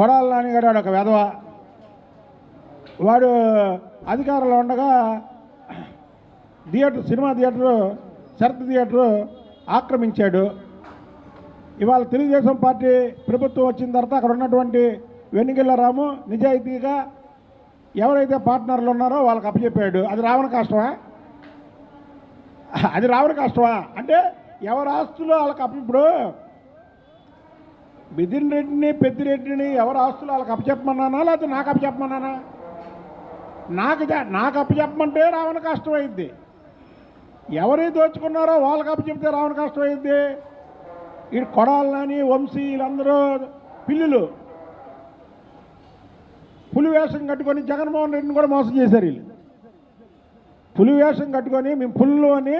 కొడాల నాన్నగాడు వాడు ఒక వెధవ. వాడు అధికారంలో ఉండగా theatre cinema theatre Sarath theatre ఆక్రమించాడు. ఇవాళ తెలుగుదేశం పార్టీ ప్రభుత్వం వచ్చిన తర్వాత అక్కడ ఉన్నటువంటి వెన్నిగిల్ల రాము నిజాయితీగా ఎవరైతే పార్ట్నర్లు ఉన్నారో వాళ్ళకి అప్పచెప్పాడు. అది రావణ కష్టమా? అది రావణ కష్టమా? అంటే ఎవరి ఆస్తులు వాళ్ళకి అప్ప ఇప్పుడు బిదిన్ రెడ్డిని పెద్దిరెడ్డిని ఎవరి ఆస్తులు వాళ్ళకి అప్పచెప్పమన్నానా? లేకపోతే నాకు అప్పచెప్పమన్నానా? నాకు నాకు అప్పచెప్పమంటే రావణ కష్టం అయింది. ఎవరి దోచుకున్నారో వాళ్ళకి అప్పచెప్తే రావణ కష్టం అయింది. ఈ కొడాలని వంశీ వీళ్ళందరూ పిల్లులు. పులి వేషం కట్టుకొని జగన్మోహన్ రెడ్డిని కూడా మోసం చేశారు వీళ్ళు. పులి వేషం కట్టుకొని మేము పుల్లు అని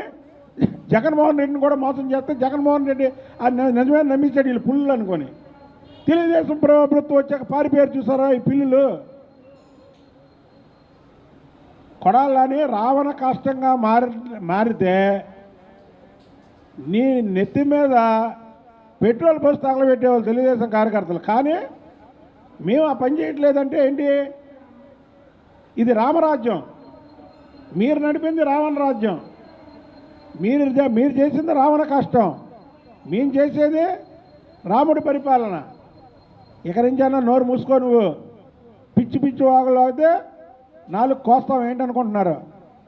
జగన్మోహన్ రెడ్డిని కూడా మోసం చేస్తే జగన్మోహన్ రెడ్డి నిజమే నమ్మించాడు వీళ్ళు పుల్లు అనుకొని. తెలుగుదేశం ప్రభుత్వం వచ్చాక పారిపోయారు చూసారా ఈ పిల్లులు? కొడాలని రావణ కష్టంగా మారి మారితే నీ నెత్తి మీద పెట్రోల్ బస్ తగలబెట్టేవాళ్ళు తెలుగుదేశం కార్యకర్తలు. కానీ మేము ఆ పని చేయట్లేదంటే ఏంటి? ఇది రామరాజ్యం. మీరు నడిపింది రావణ రాజ్యం. మీరు మీరు చేసింది రావణ కష్టం. మేము చేసేది రాముడి పరిపాలన. ఇక నుంచైనా నోరు మూసుకో నువ్వు. పిచ్చి పిచ్చి వాగులు అయితే నాలుగు కోస్తాం ఏంటనుకుంటున్నారు?